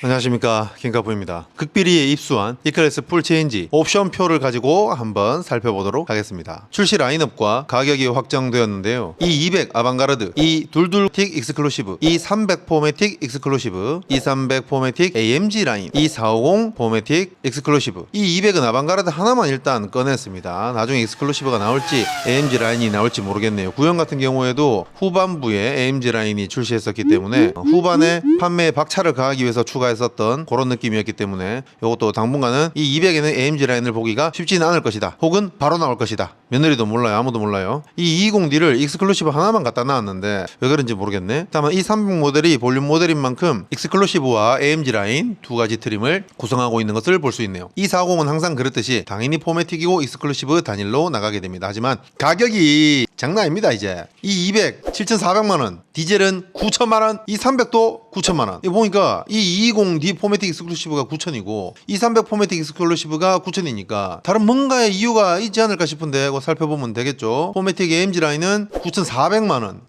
안녕하십니까 킹카프입니다. 극비리에 입수한 E클래스 풀체인지 옵션표를 가지고 한번 살펴보도록 하겠습니다. 출시 라인업과 가격이 확정되었는데요. E200 아방가르드, E22 틱 익스클루시브, E300 포매틱 익스클루시브, E300 포매틱 AMG 라인, E450 포매틱 익스클루시브, E200은 아방가르드 하나만 일단 꺼냈습니다. 나중에 익스클루시브가 나올지 AMG 라인이 나올지 모르겠네요. 구형 같은 경우에도 후반부에 AMG 라인이 출시했었기 때문에 후반에 판매에 박차를 가하기 위해서 추가 했었던 그런 느낌이었기 때문에 이것도 당분간은 이 200에는 AMG 라인을 보기가 쉽지는 않을 것이다. 혹은 바로 나올 것이다. 며느리도 몰라요. 아무도 몰라요. 이 220D를 익스클루시브 하나만 갖다 놨는데 왜 그런지 모르겠네. 다만 이 300 모델이 볼륨 모델인 만큼 익스클루시브와 AMG 라인 두 가지 트림을 구성하고 있는 것을 볼 수 있네요. 이 450은 항상 그렇듯이 당연히 포매틱이고 익스클루시브 단일로 나가게 됩니다. 하지만 가격이 장난 아닙니다 이제 이 200 7,400만 원 디젤은 9천만 원, 이 300도 9천만 원. 이 보니까 이 220D 포매틱 익스클루시브가 9천이고 이300 포매틱 익스클루시브가 9천이니까 다른 뭔가의 이유가 있지 않을까 싶은데 그거 살펴보면 되겠죠. 포매틱 AMG 라인은 9,400만 원.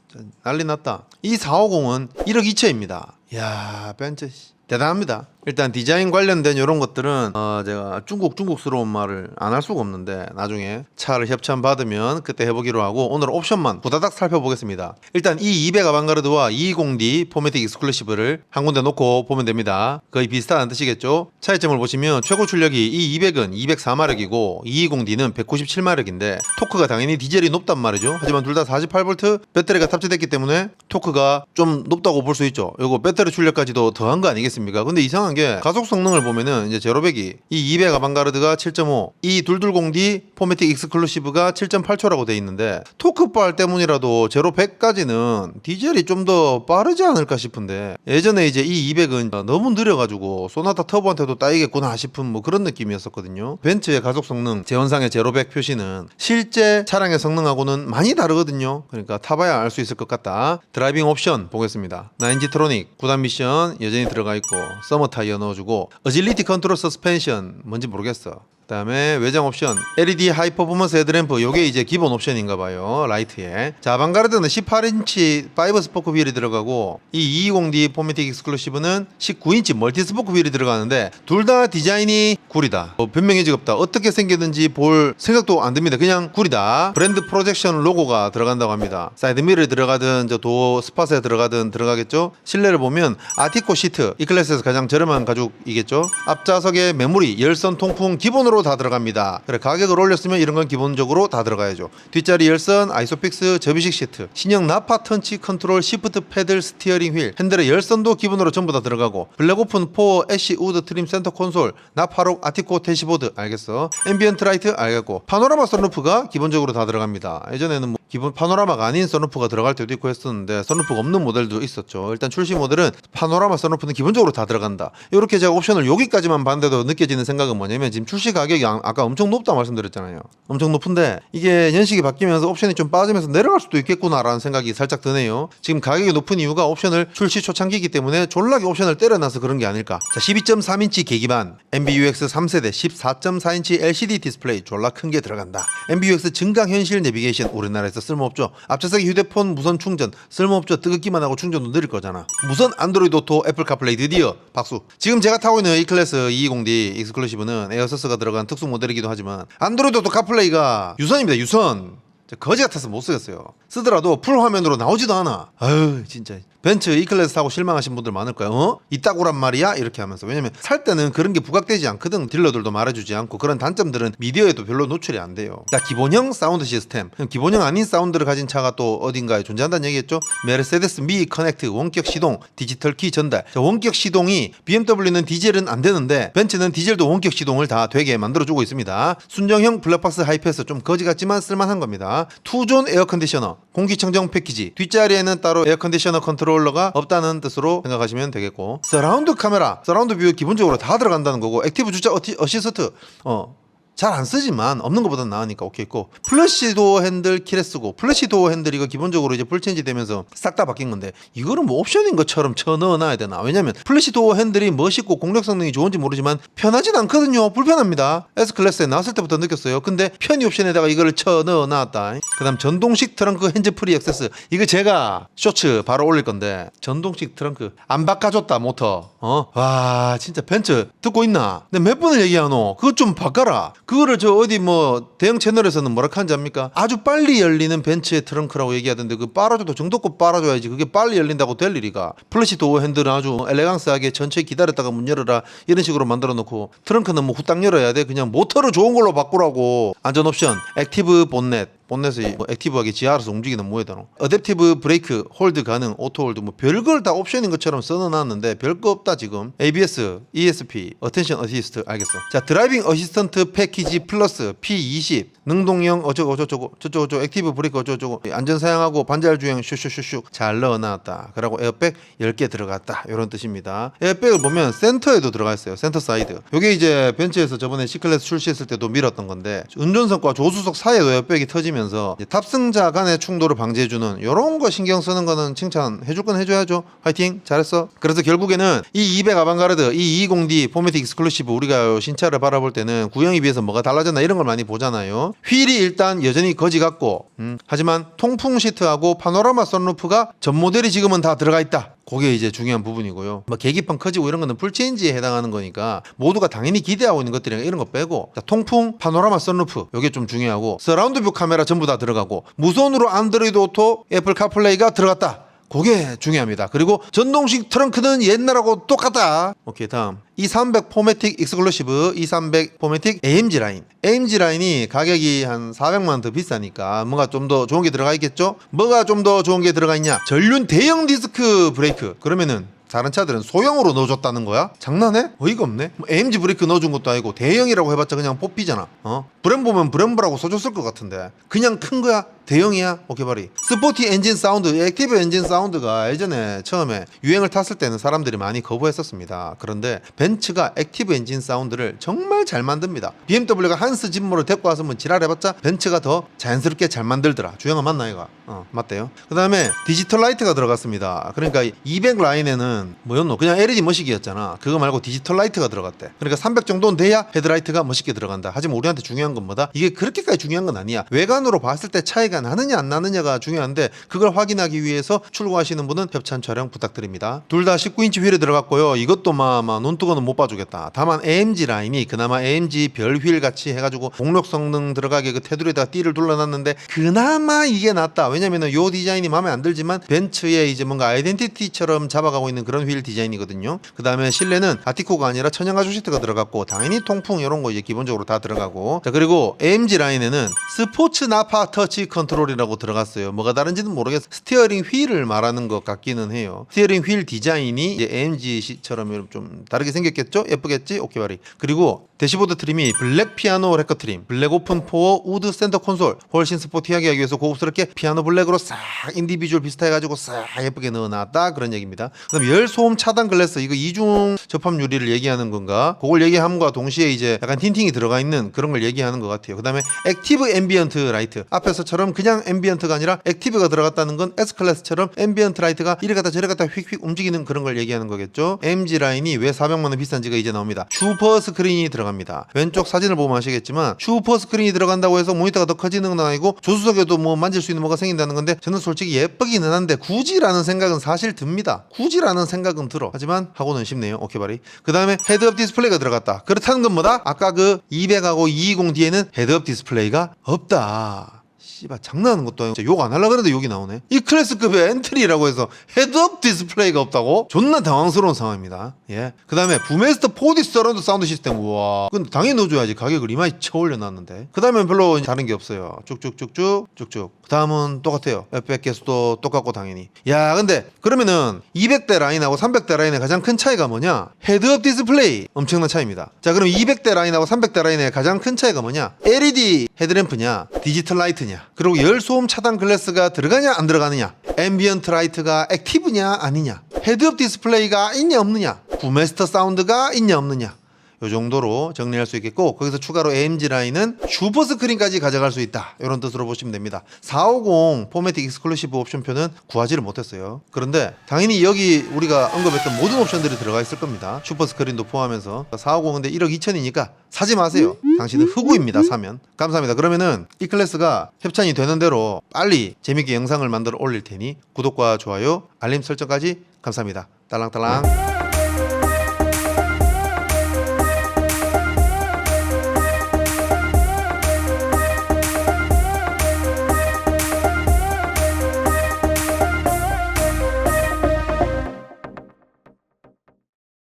난리 났다. 이 450은 1억 2천입니다. 야 벤츠 씨. 대단합니다. 일단 디자인 관련된 이런 것들은 어 제가 중국 중국스러운 말을 안 할 수가 없는데 나중에 차를 협찬 받으면 그때 해보기로 하고 오늘 옵션만 부다닥 살펴보겠습니다. 일단 이 200 아방가르드와 220D 포매틱 익스클루시브를 한 군데 놓고 보면 됩니다. 거의 비슷한 뜻이겠죠? 차이점을 보시면 최고 출력이 이 200은 204마력이고 220D는 197마력인데 토크가 당연히 디젤이 높단 말이죠. 하지만 둘 다 48V 배터리가 탑재됐기 때문에 토크가 좀 높다고 볼 수 있죠. 이거 배터리 출력까지도 더한 거 아니겠습니까? 근데 이상한 게 가속 성능을 보면은 이제 제로백이 이 200 아방가르드가 7.5, 이 220D 포매틱 익스클루시브가 7.8초라고 돼 있는데 토크빨 때문이라도 제로 100까지는 디젤이 좀 더 빠르지 않을까 싶은데 예전에 이제 이 200은 너무 느려가지고 소나타 터보한테도 따이겠구나 싶은 뭐 그런 느낌이었었거든요. 벤츠의 가속 성능 제원상의 제로 100 표시는 실제 차량의 성능하고는 많이 다르거든요. 그러니까 타봐야 알 수 있을 것 같다. 드라이빙 옵션 보겠습니다. 나인지트로닉 9단 미션 여전히 들어가 있고 서머 타 이어 넣어주고 어질리티 컨트롤 서스펜션 뭔지 모르겠어. 그다음에 외장 옵션 LED 하이 퍼포먼스 헤드램프. 요게 이제 기본 옵션인가 봐요 라이트에. 자 아방가르드는 18인치 5 스포크 휠이 들어가고 이 220D 포매틱 익스클루시브는 19인치 멀티 스포크 휠이 들어가는데 둘 다 디자인이 구리다. 뭐 변명의 지없다. 어떻게 생겼는지 볼 생각도 안 듭니다. 그냥 구리다. 브랜드 프로젝션 로고가 들어간다고 합니다. 사이드 미러에 들어가든 저 도어 스팟에 들어가든 들어가겠죠? 실내를 보면 아티코 시트 이 클래스에서 가장 저렴한 가죽이겠죠? 앞좌석에 메모리 열선 통풍 기본으로 다 들어갑니다. 그래 가격을 올렸으면 이런 건 기본적으로 다 들어가야죠. 뒷자리 열선 아이소픽스 접이식 시트 신형 나파 터치 컨트롤 시프트 패들 스티어링 휠 핸들의 열선도 기본으로 전부 다 들어가고 블랙 오픈 4 애쉬 우드 트림 센터 콘솔 나파록 아티코 대시보드 알겠어? 앰비언트 라이트 알겠고. 파노라마 선루프가 기본적으로 다 들어갑니다. 예전에는 뭐 기본 파노라마가 아닌 선루프가 들어갈 때도 있고 했었는데 선루프가 없는 모델도 있었죠. 일단 출시 모델은 파노라마 선루프는 기본적으로 다 들어간다. 이렇게 제가 옵션을 여기까지만 봤는데도 느껴지는 생각은 뭐냐면 지금 출시 가격 이 아- 아까 엄청 높다 말씀드렸잖아요. 엄청 높은데 이게 연식이 바뀌면서 옵션이 좀 빠지면서 내려갈 수도 있겠구나라는 생각이 살짝 드네요. 지금 가격이 높은 이유가 옵션을 출시 초창기이기 때문에 졸라게 옵션을 때려놔서 그런 게 아닐까. 자 12.3인치 계기반 MBUX 3세대 14.4인치 LCD 디스플레이 졸라 큰 게 들어간다. MBUX 증강현실 내비게이션 우리나라에서 쓸모없죠. 앞좌석에 휴대폰 무선 충전 쓸모없죠. 뜨겁기만 하고 충전도 느릴 거잖아. 무선 안드로이드 오토 애플 카플레이 드디어 박수. 지금 제가 타고 있는 이 클래스 220D 익스클루시브는 에어서스가 들어 간 특수 모델이기도 하지만 안드로이드 오토 카플레이가 유선입니다 유선 저 거지 같아서 못 쓰겠어요. 쓰더라도 풀 화면으로 나오지도 않아. 아유 진짜 벤츠 E 클래스 타고 실망하신 분들 많을 거야. 어? 이따구란 말이야? 이렇게 하면서 왜냐면 살 때는 그런 게 부각되지 않거든. 딜러들도 말해주지 않고 그런 단점들은 미디어에도 별로 노출이 안 돼요. 자 기본형 사운드 시스템. 기본형 아닌 사운드를 가진 차가 또 어딘가에 존재한다는 얘기겠죠? 메르세데스 미 커넥트 원격 시동 디지털 키 전달. 자, 원격 시동이 BMW는 디젤은 안 되는데 벤츠는 디젤도 원격 시동을 다 되게 만들어주고 있습니다. 순정형 블랙박스 하이패스 좀 거지 같지만 쓸만한 겁니다. 투존 에어 컨디셔너 공기청정 패키지. 뒷자리에는 따로 에어 컨디셔너 컨트롤러가 없다는 뜻으로 생각하시면 되겠고. 서라운드 카메라. 서라운드 뷰 기본적으로 다 들어간다는 거고 액티브 주차 어시스트. 어 잘 안 쓰지만 없는 것보다 나으니까 오케이 있고. 플래시 도어 핸들 키레스고 플래시 도어 핸들 이거 기본적으로 이제 풀체인지 되면서 싹 다 바뀐 건데 이거는 뭐 옵션인 것처럼 쳐 넣어놔야 되나? 왜냐면 플래시 도어 핸들이 멋있고 공력 성능이 좋은지 모르지만 편하진 않거든요. 불편합니다. S 클래스에 나왔을 때부터 느꼈어요. 근데 편의 옵션에다가 이거를 쳐 넣어놨다. 그 다음 전동식 트렁크 핸즈 프리 액세스. 이거 제가 쇼츠 바로 올릴 건데 전동식 트렁크. 안 바꿔줬다 모터. 어 와 진짜 벤츠 듣고 있나? 근데 몇 번을 얘기하노? 그거 좀 바꿔라 그거를 저 어디 뭐 대형 채널에서는 뭐라 하는지 압니까? 아주 빨리 열리는 벤츠의 트렁크라고 얘기하던데 그 빨아줘도 정도껏 빨아줘야지 그게 빨리 열린다고 될 일이가. 플래시 도어 핸들은 아주 엘레강스하게 천천히 기다렸다가 문 열어라 이런 식으로 만들어 놓고 트렁크는 뭐 후딱 열어야 돼. 그냥 모터를 좋은 걸로 바꾸라고. 안전 옵션 액티브 본넷 본넷이 뭐 액티브하게 지하로서 움직이는 뭐에다노. 어댑티브 브레이크 홀드 가능 오토 홀드 뭐 별걸 다 옵션인 것처럼 써놓았는데 별거 없다 지금. ABS ESP 어텐션 어시스트 알겠어. 자 드라이빙 어시스턴트 패키지 플러스 P20 능동형 어쩌고 어쩌고 저쩌고 저쩌고 액티브 브레이크 어쩌고 안전 사양하고 반자율 주행 슉슉슉슉 잘 넣어놨다. 그리고 에어백 10개 들어갔다. 이런 뜻입니다. 에어백을 보면 센터에도 들어가 있어요. 센터 사이드. 요게 이제 벤츠에서 저번에 C클래스 출시했을 때도 밀었던 건데 운전석과 조수석 사이에도 에어백이 터지면 서 이제 탑승자 간의 충돌을 방지해주는 이런 거 신경 쓰는 거는 칭찬해줄 건 해줘야죠. 화이팅. 잘했어. 그래서 결국에는 이 200 아방가르드 이 20D 포매틱 익스클루시브 우리가 신차를 바라볼 때는 구형에 비해서 뭐가 달라졌나 이런 걸 많이 보잖아요. 휠이 일단 여전히 거지 같고 음, 하지만 통풍 시트하고 파노라마 선루프가 전 모델이 지금은 다 들어가 있다 그게 이제 중요한 부분이고요. 뭐 계기판 커지고 이런 거는 풀체인지에 해당하는 거니까 모두가 당연히 기대하고 있는 것들이랑 이런 거 빼고 자, 통풍, 파노라마 선루프 이게 좀 중요하고 서라운드 뷰 카메라 전부 다 들어가고 무선으로 안드로이드 오토, 애플 카플레이가 들어갔다. 그게 중요합니다. 그리고 전동식 트렁크는 옛날하고 똑같다. 오케이 다음 2300 포매틱 익스클루시브 2300 포매틱 AMG 라인 AMG 라인이 가격이 한 400만 원더 비싸니까 뭔가 좀 더 좋은 게 들어가 있겠죠? 뭐가 좀 더 좋은 게 들어가 있냐? 전륜 대형 디스크 브레이크 그러면은 다른 차들은 소형으로 넣어줬다는 거야? 장난해? 어이가 없네. 뭐 AMG 브레이크 넣어준 것도 아니고 대형이라고 해봤자 그냥 뽑히잖아. 어? 브렘보면 브렘보라고 써줬을 것 같은데 그냥 큰 거야? 대형이야? 오케이 바리. 스포티 엔진 사운드, 액티브 엔진 사운드가 예전에 처음에 유행을 탔을 때는 사람들이 많이 거부했었습니다. 그런데 벤츠가 액티브 엔진 사운드를 정말 잘 만듭니다. BMW가 한스 짐모를 데리고 와서 뭐 지랄해봤자 벤츠가 더 자연스럽게 잘 만들더라. 주영아 맞나 이가? 어 맞대요. 그 다음에 디지털 라이트가 들어갔습니다. 그러니까 200 라인에는 뭐였노? 그냥 LED 머시기였잖아. 그거 말고 디지털 라이트가 들어갔대. 그러니까 300 정도는 돼야 헤드라이트가 멋있게 들어간다. 하지만 우리한테 중요한 건 뭐다? 이게 그렇게까지 중요한 건 아니야. 외관으로 봤을 때 차이가 나느냐 안 나느냐가 중요한데 그걸 확인하기 위해서 출고하시는 분은 협찬 촬영 부탁드립니다. 둘 다 19인치 휠에 들어갔고요. 이것도 마마 논두거는 못 봐주겠다. 다만 AMG 라인이 그나마 AMG 별휠 같이 해가지고 공력 성능 들어가게 그 테두리에다 띠를 둘러놨는데 그나마 이게 낫다. 왜냐면은 요 디자인이 마음에 안 들지만 벤츠의 이제 뭔가 아이덴티티처럼 잡아가고 있는 그런 휠 디자인이거든요. 그 다음에 실내는 아티코가 아니라 천연 가죽 시트가 들어갔고 당연히 통풍 이런 거 이제 기본적으로 다 들어가고 자 그리고 AMG 라인에는 스포츠 나파 터치 컨 트롤이라고 들어갔어요. 뭐가 다른지는 모르겠어. 스티어링 휠을 말하는 것 같기는 해요. 스티어링 휠 디자인이 이제 AMG처럼 좀 다르게 생겼겠죠? 예쁘겠지? 오케이 바리. 그리고 대시보드 트림이 블랙 피아노 레커 트림, 블랙 오픈 포어 우드 센터 콘솔 훨씬 스포티하게 하기 위해서 고급스럽게 피아노 블랙으로 싹 인디비주얼 비슷해가지고 싹 예쁘게 넣어놨다 그런 얘기입니다. 그다음 열 소음 차단 글래스 이거 이중 접합 유리를 얘기하는 건가? 그걸 얘기함과 동시에 이제 약간 틴팅이 들어가 있는 그런 걸 얘기하는 것 같아요. 그다음에 액티브 앰비언트 라이트 앞에서처럼 그냥 앰비언트가 아니라 액티브가 들어갔다는 건 S 클래스처럼 앰비언트 라이트가 이래 갔다 저래 갔다 휙휙 움직이는 그런 걸 얘기하는 거겠죠. MG 라인이 왜 400만 원 비싼지가 이제 나옵니다. 슈퍼 스크린이 들어갑니다. 왼쪽 사진을 보면 아시겠지만 슈퍼 스크린이 들어간다고 해서 모니터가 더 커지는 건 아니고 조수석에도 뭐 만질 수 있는 뭐가 생긴다는 건데 저는 솔직히 예쁘기는 한데 굳이라는 생각은 사실 듭니다. 굳이라는 생각은 들어. 하지만 하고는 싶네요. 오케이 바리. 그 다음에 헤드업 디스플레이가 들어갔다. 그렇다는 건 뭐다? 아까 그 200하고 220D에는 헤드업 디스플레이가 없다. 씨발 장난하는 것도 아니고 욕 안 하려고 그랬는데 욕이 나오네. 이 클래스급의 엔트리라고 해서 헤드업 디스플레이가 없다고? 존나 당황스러운 상황입니다. 예그 다음에 부메스터 4D 서라운드 사운드 시스템. 우와. 그건 당연히 넣어줘야지. 가격을 이마에 쳐 올려놨는데. 그 다음엔 별로 다른 게 없어요. 쭉쭉쭉쭉 쭉쭉. 그 다음은 똑같아요. 에펙 개수도 똑같고 당연히. 야 근데 그러면은 200대 라인하고 300대 라인의 가장 큰 차이가 뭐냐? 헤드업 디스플레이 엄청난 차이입니다. 자 그럼 200대 라인하고 300대 라인의 가장 큰 차이가 뭐냐? LED 헤드램프냐? 디지털 라이트냐 그리고 열소음 차단 글래스가 들어가냐 안 들어가느냐? 앰비언트 라이트가 액티브냐 아니냐? 헤드업 디스플레이가 있냐 없느냐? 부메스터 사운드가 있냐 없느냐 요 정도로 정리할 수 있겠고 거기서 추가로 AMG 라인은 슈퍼 스크린까지 가져갈 수 있다. 이런 뜻으로 보시면 됩니다. 450 포매틱 익스클루시브 옵션표는 구하지를 못했어요. 그런데 당연히 여기 우리가 언급했던 모든 옵션들이 들어가 있을 겁니다. 슈퍼 스크린도 포함해서. 450 근데 1억 2천이니까 사지 마세요. 당신은 흑우입니다 사면. 감사합니다. 그러면은 이 클래스가 협찬이 되는 대로 빨리 재밌게 영상을 만들어 올릴 테니 구독과 좋아요 알림 설정까지 감사합니다. 딸랑딸랑